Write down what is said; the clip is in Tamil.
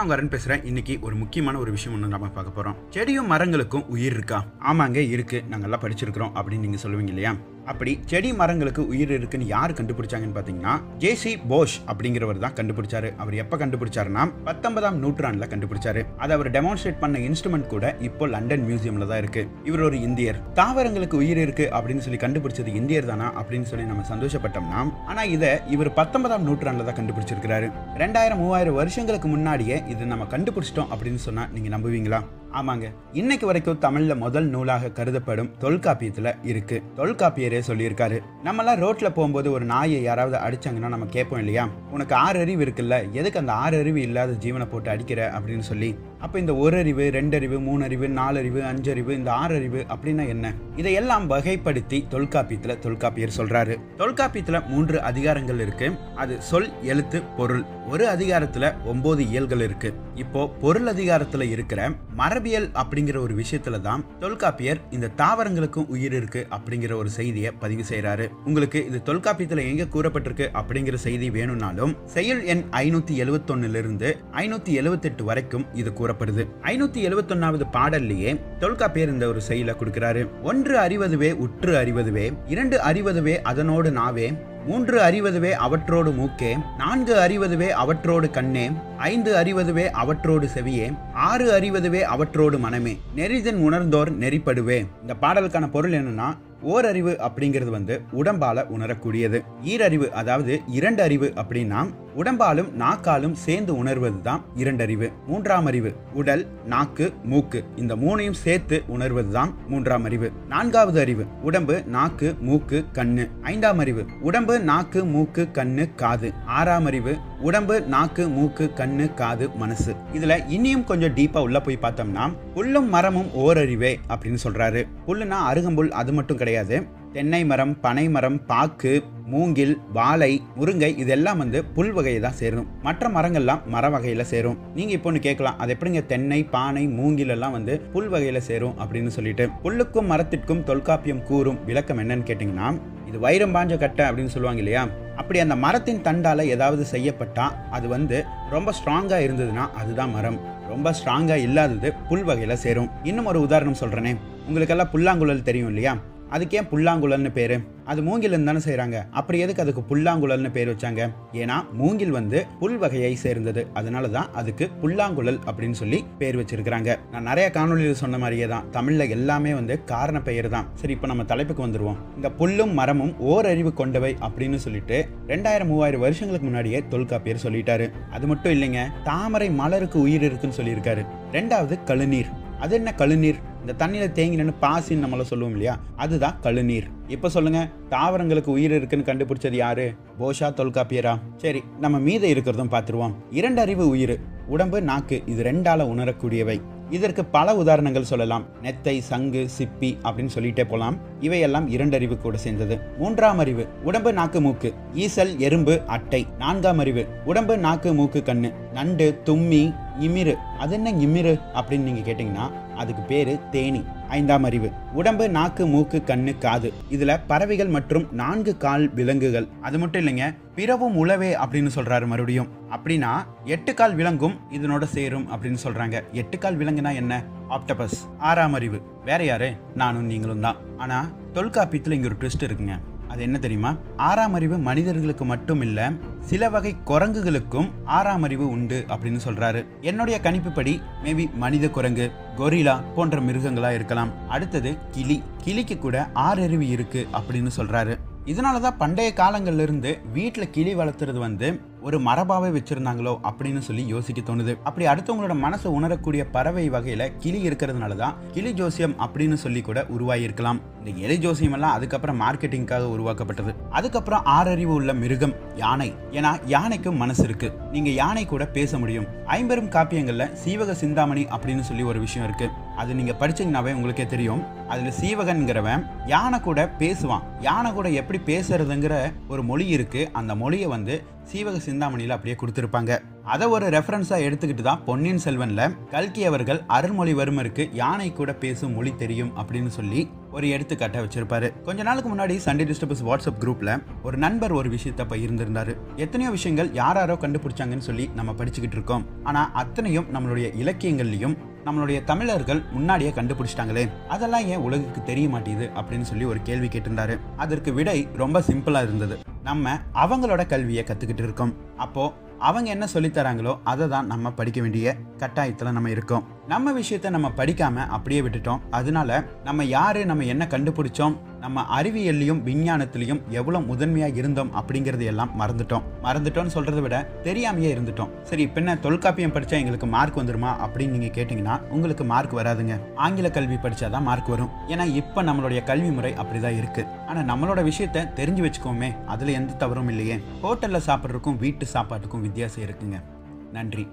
நான் உங்க அருண் பேசுறேன். இன்னைக்கு ஒரு முக்கியமான ஒரு விஷயம் ஒன்று நம்ம பார்க்க போறோம். செடியும் மரங்களுக்கும் உயிர் இருக்கா? ஆமாங்க இருக்கு. நாங்கெல்லாம் படிச்சிருக்கிறோம் அப்படின்னு நீங்க சொல்லுவீங்க இல்லையா? அப்படி செடி மரங்களுக்கு உயிர் இருக்குன்னு யார் கண்டுபிடிச்சாங்கன்னு பார்த்தீங்கன்னா ஜேசி போஷ் அப்படிங்கிறவர் தான் கண்டுபிடிச்சாரு. அவர் எப்போ கண்டுபிடிச்சாருன்னா பத்தொன்பதாம் நூற்றாண்டில் கண்டுபிடிச்சாரு. அதை அவர் டெமான்ஸ்ட்ரேட் பண்ண இன்ஸ்ட்ருமெண்ட் கூட இப்போ லண்டன் மியூசியம்ல தான் இருக்கு. இவர் ஒரு இந்தியர். தாவரங்களுக்கு உயிர் இருக்கு அப்படின்னு சொல்லி கண்டுபிடிச்சது இந்தியர் தானா அப்படின்னு சொல்லி நம்ம சந்தோஷப்பட்டோம்னா ஆனா இதை இவர் பத்தொன்பதாம் நூற்றாண்டில் தான் கண்டுபிடிச்சிருக்கிறாரு. ரெண்டாயிரம் மூவாயிரம் வருஷங்களுக்கு முன்னாடியே இது நம்ம கண்டுபிடிச்சிட்டோம் அப்படின்னு சொன்னா நீங்க நம்புவீங்களா? ஆமாங்க. இன்னைக்கு வரைக்கும் தமிழ்ல முதல் நூலாக கருதப்படும் தொல்காப்பியத்துல இருக்கு. தொல்காப்பியரே சொல்லியிருக்காரு. நம்மளாம் ரோட்ல போகும்போது ஒரு நாயை யாராவது அடிச்சாங்கன்னா நம்ம கேட்போம் இல்லையா? உனக்கு ஆறு அறிவு இருக்குல்ல எதுக்கு அந்த ஆறு அறிவு இல்லாத ஜீவனை போட்டு அடிக்கிற அப்படின்னு சொல்லி. அப்ப இந்த ஒரு அறிவு ரெண்டு அறிவு மூணு அறிவு நாலு அறிவு அஞ்சு அறிவு இந்த ஆறு அறிவு அப்படின்னா என்ன? இதையெல்லாம் வகைப்படுத்தி தொல்காப்பியத்துல தொல்காப்பியர் சொல்றாரு. தொல்காப்பியத்துல மூன்று அதிகாரங்கள் இருக்கு. அது சொல் எழுத்து பொருள். ஒரு அதிகாரத்துல ஒன்பது இயல்கள் இருக்கு. இப்போ பொருள் அதிகாரத்துல இருக்கிற மர மரபியல் அப்படிங்கிற ஒரு விஷயத்துல தான் தொல்காப்பியர் இந்த தாவரங்களுக்கும் உயிர் இருக்கு அப்படிங்கிற ஒரு செய்தியை பதிவு செய்யறாரு உங்களுக்கு இது தொல்காப்பியத்துல எங்க கூறப்பட்டிருக்கு அப்படிங்கிற செய்தி வேணும்னாலும் செயல் எண் ஐநூத்தி எழுவத்தொன்னுல இருந்து ஐநூத்தி எழுவத்தெட்டு வரைக்கும் இது கூறப்படுது. ஐநூத்தி எழுவத்தொன்னாவது பாடல்லையே தொல்காப்பியர் இந்த ஒரு செயலை கொடுக்கிறாரு. ஒன்று அறிவதுவே உற்று அறிவதுவே இரண்டு அறிவதுவே அதனோடு நாவே மூன்று அறிவதுவே அவற்றோடு மூக்கே நான்கு அறிவதுவே அவற்றோடு கண்ணே ஐந்து அறிவதுவே அவற்றோடு செவியே ஆறு அறிவதுவே அவற்றோடு மனமே. நெரிசன் உணர்ந்தோர் நெறிப்படுவே. இந்த பாடலுக்கான பொருள் என்னன்னா ஓரறிவு அப்படிங்கிறது வந்து உடம்பால உணரக்கூடியது. ஈரறிவு அதாவது இரண்டு அறிவு அப்படின்னா உடம்பாலும் நாக்காலும் சேர்ந்து உணர்வது தான் இரண்டறிவு. மூன்றாம் அறிவு உடல் நாக்கு மூக்கு. இந்த மூணையும் சேர்த்து உணர்வது தான் மூன்றாம் அறிவு நான்காவது அறிவு உடம்பு நாக்கு மூக்கு கண்ணு. ஐந்தாம் அறிவு உடம்பு நாக்கு மூக்கு கண்ணு காது. ஆறாம் அறிவு உடம்பு நாக்கு மூக்கு கண்ணு காது மனசு. இதுல இன்னியும் கொஞ்சம் டீப்பா உள்ள போய் பார்த்தோம்னா புல்லும் மரமும் ஓரறிவே அப்படின்னு சொல்றாரு. புல்லுனா அருகம்புல் அது மட்டும் கிடையாது. தென்னை மரம் பனை மரம் பாக்கு மூங்கில் வாழை முருங்கை இதெல்லாம் வந்து புல் வகையை தான் சேரும். மற்ற மரங்கள்லாம் மர வகையில் சேரும். நீங்கள் இப்போ ஒன்று கேட்கலாம். அது எப்படிங்க? தென்னை பானை மூங்கில் எல்லாம் வந்து புல் வகையில் சேரும் அப்படின்னு சொல்லிட்டு. புல்லுக்கும் மரத்திற்கும் தொல்காப்பியம் கூறும் விளக்கம் என்னன்னு கேட்டிங்கன்னா இது வைரம் பாஞ்ச கட்டை அப்படின்னு சொல்லுவாங்க இல்லையா? அப்படி அந்த மரத்தின் தண்டால் ஏதாவது செய்யப்பட்டால் அது வந்து ரொம்ப ஸ்ட்ராங்காக இருந்ததுன்னா அதுதான் மரம். ரொம்ப ஸ்ட்ராங்காக இல்லாதது புல் வகையில் சேரும். இன்னும் ஒரு உதாரணம் சொல்கிறேனே உங்களுக்கெல்லாம் புல்லாங்குழல் தெரியும் இல்லையா? அதுக்கு ஏன் புல்லாங்குழல்னு பேர்? அது மூங்கில் தானே செய்கிறாங்க அப்படி எதுக்கு அதுக்கு புல்லாங்குழல்னு பேர் வச்சாங்க? ஏன்னா மூங்கில் வந்து புல் வகையை சேர்ந்தது. அதனால தான் அதுக்கு புல்லாங்குழல் அப்படின்னு சொல்லி பேர் வச்சிருக்கிறாங்க. நான் நிறைய காணொலியில் சொன்ன மாதிரியே தான். தமிழில் எல்லாமே வந்து காரண பெயர் தான் சரி இப்போ நம்ம தலைப்புக்கு வந்துருவோம். இந்த புல்லும் மரமும் ஓரறிவு கொண்டவை அப்படின்னு சொல்லிட்டு ரெண்டாயிரம் மூவாயிரம் வருஷங்களுக்கு முன்னாடியே தொல்காப்பியர் சொல்லிட்டாரு. அது மட்டும் இல்லைங்க தாமரை மலருக்கு உயிர் இருக்குன்னு சொல்லியிருக்காரு. ரெண்டாவது கழுநீர். அது என்ன கழுநீர்? இந்த தண்ணியில் தேங்கி நின்று பாசின்னு நம்மள சொல்லுவோம் இல்லையா? அதுதான் கழுநீர். இப்போ சொல்லுங்க தாவரங்களுக்கு உயிர் இருக்குன்னு கண்டுபிடிச்சது யாரு? போஷா தொல்காப்பியரா? சரி நம்ம மீத இருக்கிறதும் பார்த்துருவோம். இரண்டு அறிவு உயிர் உடம்பு நாக்கு இது ரெண்டால உணரக்கூடியவை. இதற்கு பல உதாரணங்கள் சொல்லலாம். நெத்தை சங்கு சிப்பி அப்படின்னு சொல்லிட்டே போலாம். இவையெல்லாம் இரண்டறிவு கூட சேர்ந்தது. மூன்றாம் அறிவு உடம்பு நாக்கு மூக்கு. ஈசல் எறும்பு அட்டை. நான்காம் அறிவு உடம்பு நாக்கு மூக்கு கண்ணு. நண்டு தும்மி இமிரு. அது என்ன இமிரு அப்படின்னு நீங்க கேட்டீங்கன்னா அதுக்கு பேரு தேனி. ஐந்தாம் அறிவு. உடம்பு நாக்கு மூக்கு கண்ணு காது. இதுல பறவைகள் மற்றும் நான்கு கால் விலங்குகள். அது மட்டும் இல்லைங்க பிறவும் உழவே அப்படின்னு சொல்றாரு மறுபடியும். அப்படின்னா எட்டு கால் விலங்கும் இதனோட சேரும் அப்படின்னு சொல்றாங்க. எட்டு கால் விலங்குனா என்ன? ஆப்டபஸ் ஆறாம் அறிவு. வேற யாரு? நானும் நீங்களும் தான். ஆனா தொல்காப்பியத்துல இங்க ஒரு ட்விஸ்ட் இருக்குங்க. அது என்ன தெரியுமா? ஆறாம் அறிவு மனிதர்களுக்கு மட்டும் இல்லை சில வகை குரங்குகளுக்கும் ஆறாம் அறிவு உண்டு அப்படின்னு சொல்றாரு. என்னுடைய கணிப்புப்படி மேபி மனித குரங்கு கொரிலா போன்ற மிருகங்களா இருக்கலாம். அடுத்தது கிளி. கிளிக்கு கூட ஆறு அறிவு இருக்கு அப்படின்னு சொல்றாரு. இதனாலதான் பண்டைய காலங்கள்ல இருந்து வீட்டுல கிளி வளர்த்துறது வந்து ஒரு மரபாவே வச்சிருந்தாங்களோ அப்படின்னு சொல்லி யோசிக்க தோணுது. அப்படி அடுத்தவங்களோட மனசை உணரக்கூடிய பறவை வகையில கிளி இருக்கிறதுனால தான் கிளி ஜோசியம் அப்படின்னு சொல்லி கூட உருவாகியிருக்கலாம். இந்த எலி ஜோசியம் எல்லாம் அதுக்கப்புறம் மார்க்கெட்டிங்காக உருவாக்கப்பட்டது. அதுக்கப்புறம் ஆறறிவு உள்ள மிருகம் யானை. ஏன்னா யானைக்கும் மனசு இருக்கு. நீங்க யானை கூட பேச முடியும். ஐம்பெரும் காப்பியங்கள்ல சீவக சிந்தாமணி அப்படின்னு சொல்லி ஒரு விஷயம் இருக்கு. அது நீங்கள் படிச்சீங்கன்னாவே உங்களுக்கே தெரியும். அதில் சீவகன்கிறவன் யானை கூட பேசுவான். யானை கூட எப்படி பேசுறதுங்கிற ஒரு மொழி இருக்குது அந்த மொழியை வந்து சீவக சிந்தாமணியில் அப்படியே கொடுத்துருப்பாங்க. அதை ஒரு ரெஃபரன்ஸாக எடுத்துக்கிட்டு தான் பொன்னியின் செல்வனில் கல்கி அவர்கள் அருள்மொழிவர்மருக்கு யானை கூட பேசும் மொழி தெரியும் அப்படின்னு சொல்லி ஒரு எடுத்துக்காட்டை வச்சிருப்பாரு. கொஞ்ச நாளுக்கு முன்னாடி சண்டே டிஸ்டர்பஸ் வாட்ஸ்அப் குரூப்ல ஒரு நண்பர் ஒரு விஷயத்த பகிர்ந்திருந்தாரு. எத்தனையோ விஷயங்கள் யாராரோ கண்டுபிடிச்சாங்கன்னு சொல்லி நம்ம படிச்சுக்கிட்டு இருக்கோம். ஆனா அத்தனையும் நம்மளுடைய இலக்கியங்கள்லையும் நம்மளுடைய தமிழர்கள் முன்னாடியே கண்டுபிடிச்சிட்டாங்களே. அதெல்லாம் ஏன் உலகுக்கு தெரிய மாட்டேங்குது அப்படின்னு சொல்லி ஒரு கேள்வி கேட்டிருந்தாரு. அதற்கு விடை ரொம்ப சிம்பிளா இருந்தது. நம்ம அவங்களோட கல்வியை கத்துக்கிட்டு இருக்கோம். அப்போ அவங்க என்ன சொல்லித் தராங்களோ அதை தான் நம்ம படிக்க வேண்டிய கட்டாயத்தில் நம்ம இருக்கோம். நம்ம விஷயத்த நம்ம படிக்காம அப்படியே விட்டுட்டோம். அதனால நம்ம யாரு நம்ம என்ன கண்டுபிடிச்சோம் நம்ம அறிவியல்லையும் விஞ்ஞானத்திலையும் எவ்வளோ முதன்மையாக இருந்தோம் அப்படிங்கிறது எல்லாம் மறந்துட்டோம். மறந்துட்டோம்னு சொல்கிறத விட தெரியாமையே இருந்துட்டோம். சரி பின்ன தொல்காப்பியம் படித்தா எங்களுக்கு மார்க் வந்துருமா அப்படின்னு நீங்கள் கேட்டிங்கன்னா உங்களுக்கு மார்க் வராதுங்க. ஆங்கில கல்வி படித்தா தான் மார்க் வரும். ஏன்னா இப்போ நம்மளுடைய கல்வி முறை அப்படிதான் இருக்குது ஆனால் நம்மளோட விஷயத்த தெரிஞ்சு வச்சுக்கோமே அதில் எந்த தவறும் இல்லையே. ஹோட்டலில் சாப்பிட்றதுக்கும் வீட்டு சாப்பாட்டுக்கும் வித்தியாசம் இருக்குங்க. நன்றி.